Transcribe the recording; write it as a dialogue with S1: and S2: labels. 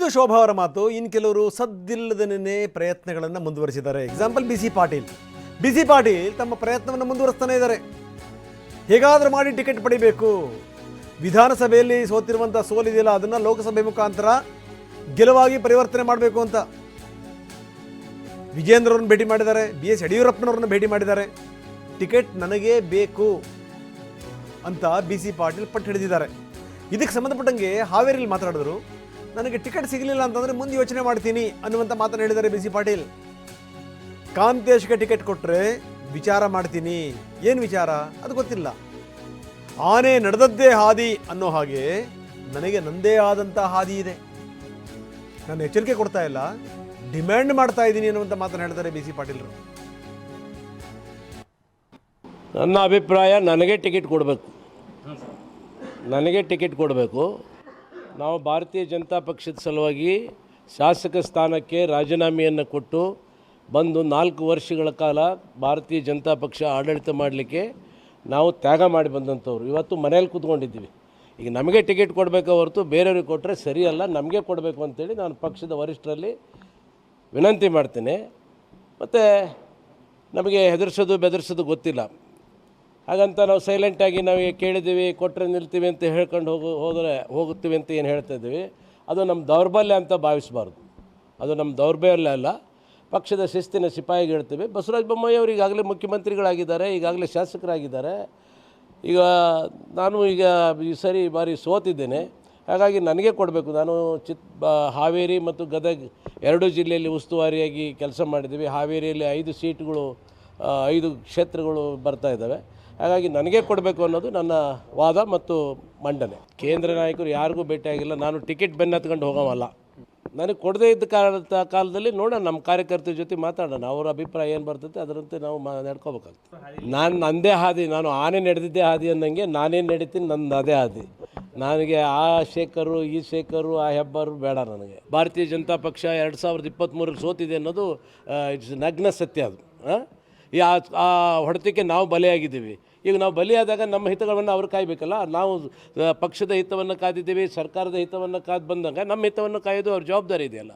S1: ಇದು ಶೋಭಾ ಅವರ ಮಾತು ಇನ್ನು ಕೆಲವರು ಸದ್ದಿಲ್ಲದನೇ ಪ್ರಯತ್ನಗಳನ್ನು ಮುಂದುವರಿಸಿದ್ದಾರೆ. Example B C Patil B C Patil ತಮ್ಮ ಪ್ರಯತ್ನವನ್ನು ಮುಂದುವರಿಸ್ತಾನೆ ಇದ್ದಾರೆ. ಹೇಗಾದರೂ ಮಾಡಿ ಟಿಕೆಟ್ ಪಡಿಬೇಕು. ವಿಧಾನಸಭೆಯಲ್ಲಿ ಸೋತಿರುವಂಥ ಸೋಲಿದೆಯಲ್ಲ ಅದನ್ನು ಲೋಕಸಭೆ ಮುಖಾಂತರ ಗೆಲುವಾಗಿ ಪರಿವರ್ತನೆ ಮಾಡಬೇಕು ಅಂತ. ವಿಜೇಂದ್ರವ್ರನ್ನ ಭೇಟಿ ಮಾಡಿದ್ದಾರೆ ಬಿ ಎಸ್ ಯಡಿಯೂರಪ್ಪನವ್ರನ್ನ ಭೇಟಿ ಮಾಡಿದ್ದಾರೆ. ಟಿಕೆಟ್ ನನಗೇ ಬೇಕು ಅಂತ ಬಿ ಸಿ ಪಾಟೀಲ್ ಪಟ್ಟು ಹಿಡಿದಿದ್ದಾರೆ. ಇದಕ್ಕೆ ಸಂಬಂಧಪಟ್ಟಂಗೆ ಹಾವೇರಿಯಲ್ಲಿ ಮಾತಾಡಿದ್ರು. ನನಗೆ ಟಿಕೆಟ್ ಸಿಗಲಿಲ್ಲ ಅಂತಂದರೆ ಮುಂದೆ ಯೋಚನೆ ಮಾಡ್ತೀನಿ ಅನ್ನುವಂಥ ಮಾತನ್ನು ಹೇಳಿದ್ದಾರೆ ಬಿ ಸಿ ಪಾಟೀಲ್. ಕಾಂತೇಶ್ಗೆ ಟಿಕೆಟ್ ಕೊಟ್ಟರೆ ವಿಚಾರ ಮಾಡ್ತೀನಿ. ಏನು ವಿಚಾರ? ಅದು ಗೊತ್ತಿಲ್ಲ. ಆನೆ ನಡೆದದ್ದೇ ಹಾದಿ ಅನ್ನೋ ಹಾಗೆ ನನಗೆ ನಂದೇ ಆದಂಥ ಹಾದಿ ಇದೆ. ನಾನು ಎಚ್ಚರಿಕೆ ಕೊಡ್ತಾ ಇಲ್ಲ. ಡಿಮ್ಯಾಂಡ್ ಮಾಡ್ತಾ ಇದ್ದೀನಿ ಅನ್ನುವಂಥ ಮಾತನ್ನು ಹೇಳ್ತಾರೆ ಬಿ ಸಿ ಪಾಟೀಲ್ರು.
S2: ನನ್ನ ಅಭಿಪ್ರಾಯ, ನನಗೆ ಟಿಕೆಟ್ ಕೊಡಬೇಕು. ನನಗೆ ಟಿಕೆಟ್ ಕೊಡಬೇಕು. ನಾವು ಭಾರತೀಯ ಜನತಾ ಪಕ್ಷದ ಸಲುವಾಗಿ ಶಾಸಕ ಸ್ಥಾನಕ್ಕೆ ರಾಜೀನಾಮೆಯನ್ನು ಕೊಟ್ಟು ಬಂದು ನಾಲ್ಕು ವರ್ಷಗಳ ಕಾಲ ಭಾರತೀಯ ಜನತಾ ಪಕ್ಷ ಆಡಳಿತ ಮಾಡಲಿಕ್ಕೆ ನಾವು ತ್ಯಾಗ ಮಾಡಿ ಬಂದಂಥವ್ರು. ಇವತ್ತು ಮನೇಲಿ ಕೂತ್ಕೊಂಡಿದ್ದೀವಿ. ಈಗ ನಮಗೆ ಟಿಕೆಟ್ ಕೊಡಬೇಕು ಹೊರತು ಬೇರೆಯವ್ರಿಗೆ ಕೊಟ್ಟರೆ ಸರಿಯಲ್ಲ, ನಮಗೆ ಕೊಡಬೇಕು ಅಂತೇಳಿ ನಾನು ಪಕ್ಷದ ವರಿಷ್ಠರಲ್ಲಿ ವಿನಂತಿ ಮಾಡ್ತೇನೆ. ಮತ್ತು ನಮಗೆ ಹೆದರ್ಸೋದು ಬೆದರ್ಸೋದು ಗೊತ್ತಿಲ್ಲ. ಹಾಗಂತ ನಾವು ಸೈಲೆಂಟಾಗಿ ನಾವು ಕೇಳಿದ್ದೀವಿ ಕೊಟ್ಟರೆ ನಿಲ್ತೀವಿ ಅಂತ ಹೇಳ್ಕೊಂಡು ಹೋಗು, ಹೋದರೆ ಹೋಗುತ್ತೀವಿ ಅಂತ ಏನು ಹೇಳ್ತಾ ಇದ್ದೀವಿ, ಅದು ನಮ್ಮ ದೌರ್ಬಲ್ಯ ಅಂತ ಭಾವಿಸಬಾರ್ದು. ಅದು ನಮ್ಮ ದೌರ್ಬಲ್ಯ ಅಲ್ಲ. ಪಕ್ಷದ ಶಿಸ್ತಿನ ಸಿಪಾಯಿಗೆ ಹೇಳ್ತೀವಿ. ಬಸವರಾಜ ಬೊಮ್ಮಾಯಿ ಅವರು ಈಗಾಗಲೇ ಮುಖ್ಯಮಂತ್ರಿಗಳಾಗಿದ್ದಾರೆ, ಈಗಾಗಲೇ ಶಾಸಕರಾಗಿದ್ದಾರೆ. ಈಗ ನಾನು ಈಗ ಈ ಸರಿ ಬಾರಿ ಸೋತಿದ್ದೇನೆ. ಹಾಗಾಗಿ ನನಗೆ ಕೊಡಬೇಕು. ನಾನು ಚಿತ್ ಹಾವೇರಿ ಮತ್ತು ಗದಗ ಎರಡೂ ಜಿಲ್ಲೆಯಲ್ಲಿ ಉಸ್ತುವಾರಿಯಾಗಿ ಕೆಲಸ ಮಾಡಿದ್ದೀವಿ. ಹಾವೇರಿಯಲ್ಲಿ ಐದು ಸೀಟ್ಗಳು ಐದು ಕ್ಷೇತ್ರಗಳು ಬರ್ತಾ ಇದ್ದಾವೆ. ಹಾಗಾಗಿ ನನಗೆ ಕೊಡಬೇಕು ಅನ್ನೋದು ನನ್ನ ವಾದ ಮತ್ತು ಮಂಡನೆ. ಕೇಂದ್ರ ನಾಯಕರು ಯಾರಿಗೂ ಭೇಟಿಯಾಗಿಲ್ಲ ನಾನು ಟಿಕೆಟ್ ಬೆನ್ನತ್ಕೊಂಡು ಹೋಗೋವಲ್ಲ. ನನಗೆ ಕೊಡದೇ ಇದ್ದ ಕಾರಣ ಕಾಲದಲ್ಲಿ ನೋಡೋಣ, ನಮ್ಮ ಕಾರ್ಯಕರ್ತರ ಜೊತೆ ಮಾತಾಡೋಣ. ಅವರ ಅಭಿಪ್ರಾಯ ಏನು ಬರ್ತೈತೆ ಅದರಂತೆ ನಾವು ಮಾ, ನಡ್ಕೋಬೇಕಾಗ್ತದೆ. ನಾನು ನಂದೇ ಹಾದಿ, ನಾನು ಆನೆ ನಡೆದಿದ್ದೇ ಹಾದಿ ಅನ್ನಂಗೆ ನಾನೇನು ನಡೀತೀನಿ ನನ್ನ ಅದೇ ಹಾದಿ. ನನಗೆ ಆ ಶೇಖರು, ಈ ಶೇಖರು, ಆ ಹೆಬ್ಬರು ಬೇಡ ನನಗೆ. ಭಾರತೀಯ ಜನತಾ ಪಕ್ಷ ಎರಡು ಸಾವಿರದ ಇಪ್ಪತ್ತ್ಮೂರಲ್ಲಿ ಸೋತಿದೆ ಅನ್ನೋದು ಇಟ್ಸ್ ನಗ್ನ ಸತ್ಯ ಅದು. ಆ? ಈ ಆ ಹೊಡೆತಕ್ಕೆ ನಾವು ಬಲಿಯಾಗಿದ್ದೀವಿ. ಈಗ ನಾವು ಬಲಿಯಾದಾಗ ನಮ್ಮ ಹಿತಗಳನ್ನು ಅವ್ರು ಕಾಯಬೇಕಲ್ಲ? ನಾವು ಪಕ್ಷದ ಹಿತವನ್ನು ಕಾದಿದ್ದೀವಿ, ಸರ್ಕಾರದ ಹಿತವನ್ನು ಕಾದು ಬಂದಾಗ ನಮ್ಮ ಹಿತವನ್ನು ಕಾಯೋದು ಅವ್ರ ಜವಾಬ್ದಾರಿ ಇದೆಯಲ್ಲ?